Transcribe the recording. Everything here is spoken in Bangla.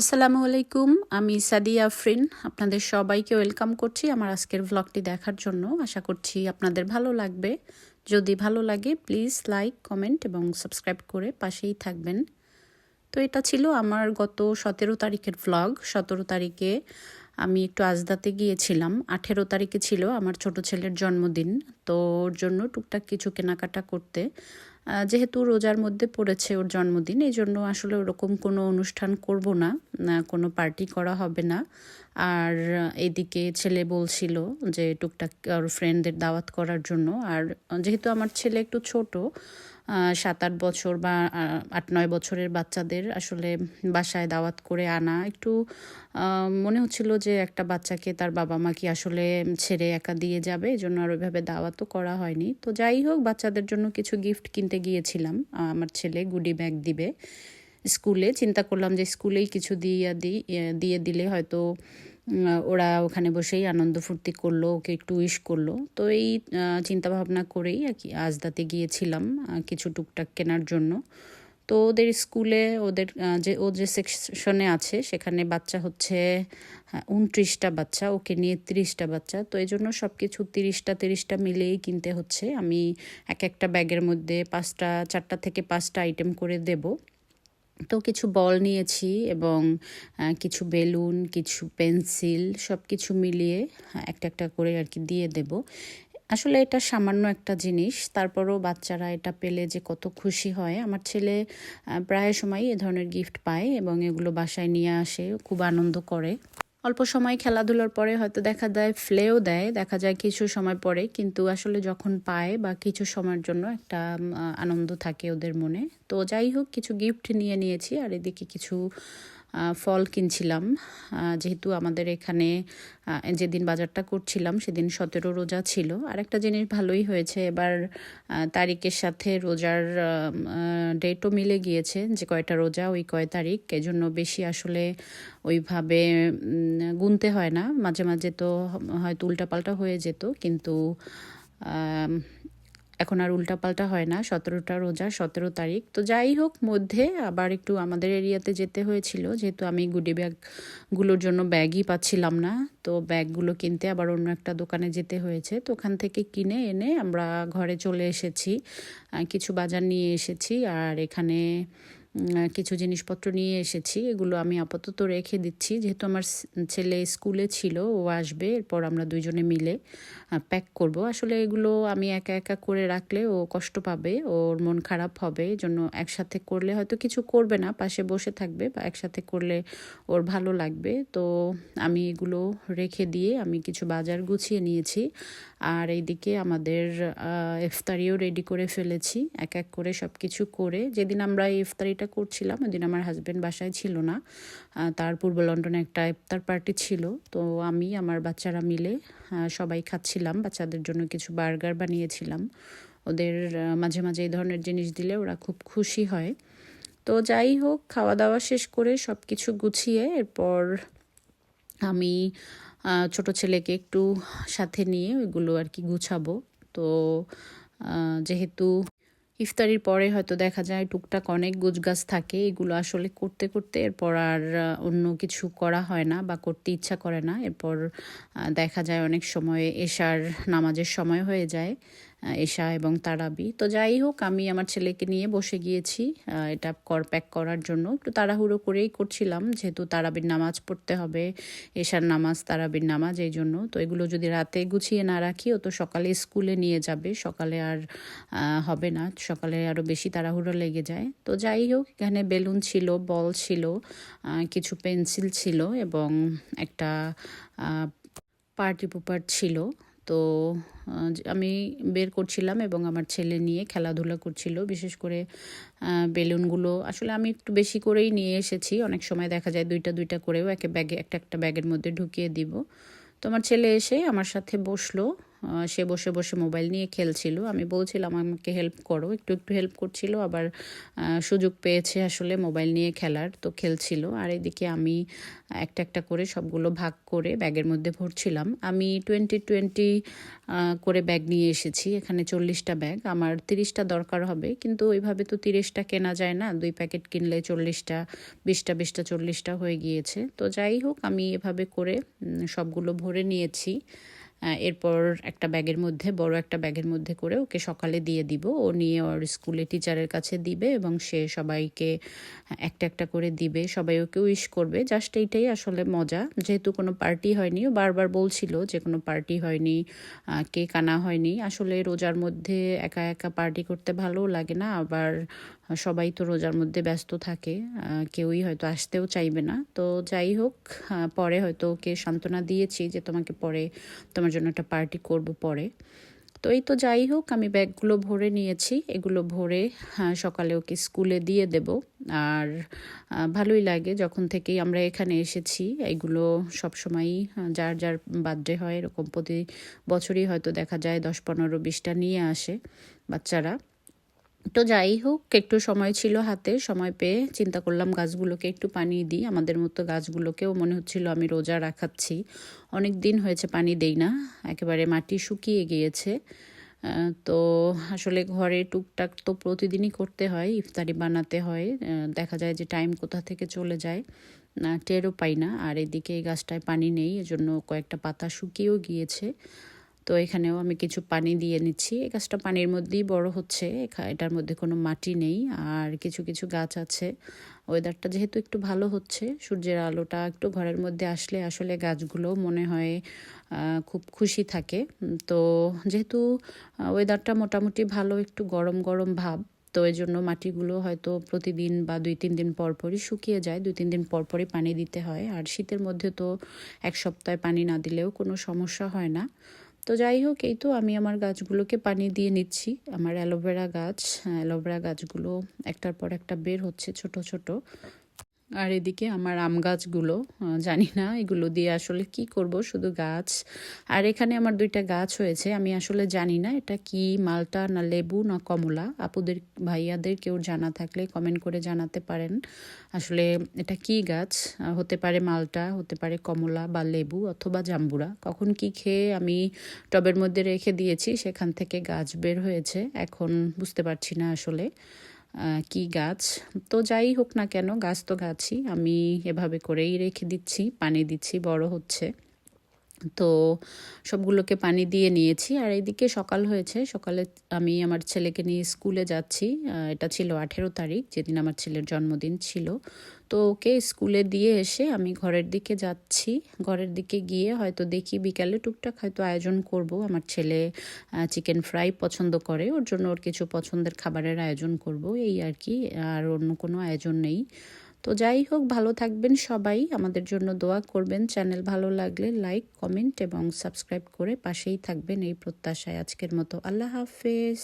আসসালামু আলাইকুম, আমি সাদিয়া আফরিন। আপনাদের সবাইকে ওয়েলকাম করছি আমার আজকের ভ্লগটি দেখার জন্য। আশা করছি আপনাদের ভালো লাগবে। যদি ভালো লাগে প্লিজ লাইক কমেন্ট এবং সাবস্ক্রাইব করে পাশেই থাকবেন। তো এটা ছিল আমার গত সতেরো তারিখের ভ্লগ সতেরো তারিখে আমি একটু আজদাতে গিয়েছিলাম। আঠেরো তারিখে ছিল আমার ছোট ছেলের জন্মদিন। তো ওর জন্য টুকটাক কিছু কেনাকাটা করতে যেহেতু রোজার মধ্যে পড়েছে ওর জন্মদিন, এই জন্য আসলে ওরকম কোনো অনুষ্ঠান করব না কোনো পার্টি করা হবে না। আর এদিকে ছেলে বলছিল যে টুকটাক ওর ফ্রেন্ডদের দাওয়াত করার জন্য, আর যেহেতু আমার ছেলে একটু ছোট সাত আট বছর বা আট নয় বছরের বাচ্চাদের আসলে বাসায় দাওয়াত করে আনা। একটু মনে হচ্ছিল যে একটা বাচ্চাকে তার বাবা মা কি আসলে ছেড়ে একা দিয়ে যাবে? এই জন্য আর ওইভাবে দাওয়াতও করা হয়নি। তো যাই হোক, বাচ্চাদের জন্য কিছু গিফট কিনতে গিয়েছিলাম। আমার ছেলে গুডি ব্যাগ দিবে। স্কুলে চিন্তা করলাম যে স্কুলেই কিছু দিয়ে দিই দিয়ে দিলে হয়তো ওরা ওখানে বসেই আনন্দ ফুর্তি করল, ওকে একটু উইশ করল। তো এই চিন্তা ভাবনা করেই আর কি আজদাতে গিয়েছিলাম কিছু টুকটাক কেনার জন্য। তো ওদের স্কুলে ওদের যে, ও যে সেকশনে আছে, সেখানে বাচ্চা হচ্ছে উনত্রিশটা বাচ্চা, ওকে নিয়ে তিরিশটা বাচ্চা। তো এই জন্য সব কিছু তিরিশটা তিরিশটা মিলেই কিনতে হচ্ছে। আমি এক একটা ব্যাগের মধ্যে পাঁচটা, চারটা থেকে পাঁচটা আইটেম করে দেবো। তো কিছু বল নিয়েছি এবং কিছু বেলুন, কিছু পেন্সিল সব কিছু মিলিয়ে একটা একটা করে আর কি দিয়ে দেব। আসলে এটা সামান্য একটা জিনিস, তারপরও বাচ্চারা এটা পেলে যে কত খুশি হয়। আমার ছেলে প্রায় সময় এ ধরনের গিফট পায় এবং এগুলো বাসায় নিয়ে আসে, খুব আনন্দ করে। অল্প সময় খেলাধুলার পরে হয়তো দেখা যায় ফ্লেও দেয়, দেখা যায় কিছু সময় পরে, কিন্তু আসলে যখন পায় বা কিছু সময়ের জন্য একটা আনন্দ থাকে ওদের মনে। তো যাই হোক, কিছু গিফট নিয়ে নিয়েছি আর এদিকে কিছু ফল কিনছিলাম। যেহেতু আমাদের এখানে যেদিন বাজারটা করছিলাম সেদিন সতেরো রোজা ছিল। আর একটা জিনিস ভালোই হয়েছে, এবার তারিখের সাথে রোজার ডেটও মিলে গিয়েছে যে কয়টা রোজা, ওই কয় তারিখ। এজন্য বেশি আসলে ওইভাবে গুনতে হয় না। মাঝে মাঝে তো হয়তো উল্টাপাল্টা হয়ে যেত, কিন্তু এখন আর উল্টাপাল্টা হয় না, সতেরোটা রোজা, সতেরো তারিখ। তো যাই হোক, মধ্যে আবার একটু আমাদের এরিয়াতে যেতে হয়েছিল, যেহেতু আমি গুডি ব্যাগগুলোর জন্য ব্যাগই পাচ্ছিলাম না। তো ব্যাগগুলো কিনতে আবার অন্য একটা দোকানে যেতে হয়েছে। তো ওখান থেকে কিনে এনে আমরা ঘরে চলে এসেছি কিছু বাজার নিয়ে এসেছি। আর এখানে কিছু জিনিসপত্র নিয়ে এসেছি, এগুলো আমি আপাতত রেখে দিচ্ছি। যেহেতু আমার ছেলে স্কুলে ছিল, ও আসবে, এরপর আমরা দুইজনে মিলে প্যাক করব। আসলে এগুলো আমি একা একা করে রাখলে ও কষ্ট পাবে, ওর মন খারাপ হবে জন্য একসাথে করলে হয়তো কিছু করবে না, পাশে বসে থাকবে বা একসাথে করলে ওর ভালো লাগবে। তো আমি এগুলো রেখে দিয়ে আমি কিছু বাজার গুছিয়ে নিয়েছি, আর এইদিকে আমাদের ইফতারিও রেডি করে ফেলেছি। এক এক করে সব কিছু করে, যেদিন আমরা এই ইফতারিটা করছিলাম ওদিন আমার হাজব্যান্ড বাসায় ছিল না। তার পূর্ব লন্ডনে একটা ইফতার পার্টি ছিল, তো আমি, আমার বাচ্চারা মিলে সবাই খাচ্ছিলাম, বাচ্চাদের জন্য কিছু বার্গার বানিয়েছিলাম। ওদের মাঝে মাঝে এই ধরনের জিনিস দিলে ওরা খুব খুশি হয়। তো যাই হোক খাওয়া দাওয়া শেষ করে সব কিছু গুছিয়ে এরপর আমি ছোট ছেলেকে একটু সাথে নিয়ে ওইগুলো আর কি গুছাবো। তো যেহেতু ইফতারির পরে হয়তো দেখা যায় টুকটাক অনেক গাছ থাকে, এগুলো আসলে করতে করতে এরপর আর অন্য কিছু করা হয় না বা করতে ইচ্ছা করে না। এরপর দেখা যায় অনেক সময় এশার নামাজের সময় হয়ে যায়। এশা এবং তারাবি। তো যাই হোক, আমি আমার ছেলেকে নিয়ে বসে গিয়েছি এটা কর প্যাক করার জন্য। একটু তাড়াহুড়ো করেই করছিলাম, যেহেতু তারাবির নামাজ পড়তে হবে এশার নামাজ, তারাবির নামাজ এই জন্য। তো এগুলো যদি রাতে গুছিয়ে না রাখি, ও তো সকালে স্কুলে নিয়ে যাবে, সকালে আর হবে না। সকালে আরও বেশি তাড়াহুড়ো লেগে যায়। তো যাই হোক, এখানে বেলুন ছিল, বল ছিল কিছু পেন্সিল ছিল এবং একটা পার্টি পেপার ছিল। তো আমি বের করছিলাম এবং আমার ছেলে নিয়ে খেলাধুলা করছিল। বিশেষ করে বেলুনগুলো আসলে আমি একটু বেশি করেই নিয়ে এসেছি। অনেক সময় দেখা যায় দুইটা দুইটা করেও একে ব্যাগে, একটা একটা ব্যাগের মধ্যে ঢুকিয়ে দিব। তো আমার ছেলে এসে আমার সাথে বসল। সে বসে বসে মোবাইল নিয়ে খেলছিল। আমি বলছিলাম, আমাকে হেল্প করো। একটু একটু হেল্প করছিল, আবার সুযোগ পেয়েছে আসলে মোবাইল নিয়ে খেলার, তো খেলছিল। আর এদিকে আমি একটা একটা করে সবগুলো ভাগ করে ব্যাগের মধ্যে ভরছিলাম। আমি টোয়েন্টি টোয়েন্টি করে ব্যাগ নিয়ে এসেছি। এখানে চল্লিশটা ব্যাগ। আমার তিরিশটা দরকার হবে, কিন্তু ওইভাবে তো তিরিশটা কেনা যায় না। দুই প্যাকেট কিনলে চল্লিশটা, বিশটা বিশটা, চল্লিশটা হয়ে গিয়েছে। তো যাই হোক, আমি এভাবে করে সবগুলো ভরে নিয়েছি। এরপর একটা ব্যাগের মধ্যে, বড় একটা ব্যাগের মধ্যে করে ওকে সকালে দিয়ে দিব। ও নিয়ে ওর স্কুলে টিচারের কাছে দিবে এবং সে সবাইকে একটা একটা করে দিবে। সবাই ওকে উইশ করবে। জাস্ট এইটাই আসলে মজা। যেহেতু কোনো পার্টি হয়নি, ও বারবার বলছিল যে কোনো পার্টি হয়নি কেক আনা হয়নি। আসলে রোজার মধ্যে একা একা পার্টি করতে ভালো লাগে না। আবার সবাই তো রোজার মধ্যে ব্যস্ত থাকে কেউই হয়তো আসতেও চাইবে না। তো যাই হোক পরে হয়তো ওকে সান্ত্বনা দিয়েছি যে তোমাকে পরে তোমার জন্য একটা পার্টি করব পরে। তো এই তো যাই হোক আমি ব্যাগগুলো ভরে নিয়েছি। এগুলো ভরে হ্যাঁ, সকালে ওকে স্কুলে দিয়ে দেব। আর ভালোই লাগে যখন থেকেই আমরা এখানে এসেছি। এগুলো সবসময়ই যার যার বার্থডে হয় এরকম প্রতি বছরই হয়তো দেখা যায় দশ পনেরো বিশটা নিয়ে আসে বাচ্চারা। তো যাই হোক, একটু সময় ছিল হাতে, সময় পেয়ে চিন্তা করলাম গাছগুলোকে একটু পানি দিই। আমাদের মতো গাছগুলোকেও মনে হচ্ছিল আমি রোজা রাখাচ্ছি। অনেক দিন হয়েছে পানি দেই না, একেবারে মাটি শুকিয়ে গিয়েছে। তো আসলে ঘরে টুকটাক তো প্রতিদিনই করতে হয়, ইফতারি বানাতে হয়। দেখা যায় যে টাইম কোথা থেকে চলে যায়, না, টেরও পাই না। আর এদিকে এই গাছটায় পানি নেই, এজন্য কয়েকটা পাতা শুকিয়েও গিয়েছে। তো এখানেও আমি কিছু পানি দিয়ে নিচ্ছি। এই গাছটা পানির মধ্যেই বড় হচ্ছে। এটার মধ্যে কোনো মাটি নেই। আর কিছু কিছু গাছ আছে। ওয়েদারটা যেহেতু একটু ভালো হচ্ছে, সূর্যের আলোটা একটু ঘরের মধ্যে আসলে আসলে গাছগুলো মনে হয় খুব খুশি থাকে। তো যেহেতু ওয়েদারটা মোটামুটি ভালো, একটু গরম গরম ভাব, তো এই জন্য মাটিগুলো হয়তো প্রতিদিন বা দুই, তিন দিন পর পরই শুকিয়ে যায়। দুই, তিন দিন পর পরই পানি দিতে হয়। আর শীতের মধ্যে তো এক সপ্তাহে পানি না দিলেও কোনো সমস্যা হয় না। তো যাই হোক, এই তো আমি আমার গাছগুলোকে পানি দিয়ে নিচ্ছি। আমার অ্যালোভেরা গাছ, অ্যালোভেরা গাছগুলো একটার পর একটা বের হচ্ছে ছোট ছোট। আর এদিকে আমার আম গাছগুলো জানি না এগুলো দিয়ে আসলে কি করব, শুধু গাছ। আর এখানে আমার দুইটা গাছ হয়েছে, আমি আসলে জানি না এটা কি, মালটা না লেবু না কমলা। আপুদের, ভাইয়াদের কেউ জানা থাকলে কমেন্ট করে জানাতে পারেন। আসলে এটা কি গাছ? হতে পারে মালটা, হতে পারে কমলা বা লেবু অথবা জাম্বুরা। কখন কি খেয়ে আমি টবের মধ্যে রেখে দিয়েছি, সেখান থেকে গাছ বের হয়েছে। এখন বুঝতে পারছি না আসলে। কি গাছ? তো যাই হোক না কেন, গাছ তো গাছই। আমি এভাবে করেই রেখে দিচ্ছি, পানি দিচ্ছি, বড় হচ্ছে। তো সবগুলোকে পানি দিয়ে নিয়েছি। আর এইদিকে সকাল হয়েছে, সকালে আমি আমার ছেলেকে নিয়ে স্কুলে যাচ্ছি। এটা ছিল আঠেরো তারিখ, যেদিন আমার ছেলের জন্মদিন ছিল। তো ওকে স্কুলে দিয়ে এসে আমি ঘরের দিকে যাচ্ছি। ঘরের দিকে গিয়ে হয়তো দেখি বিকালে টুকটাক হয়তো আয়োজন করব। আমার ছেলে চিকেন ফ্রাই পছন্দ করে, ওর জন্য ওর কিছু পছন্দের খাবারের আয়োজন করব। এই আর কি, আর অন্য কোনো আয়োজন নেই। তো যাই হোক, ভালো থাকবেন সবাই। আমাদের জন্য দোয়া করবেন। চ্যানেল ভালো লাগলে লাইক, কমেন্ট এবং সাবস্ক্রাইব করে পাশেই থাকবেন এই প্রত্যাশায় আজকের মতো। আল্লাহ হাফেজ।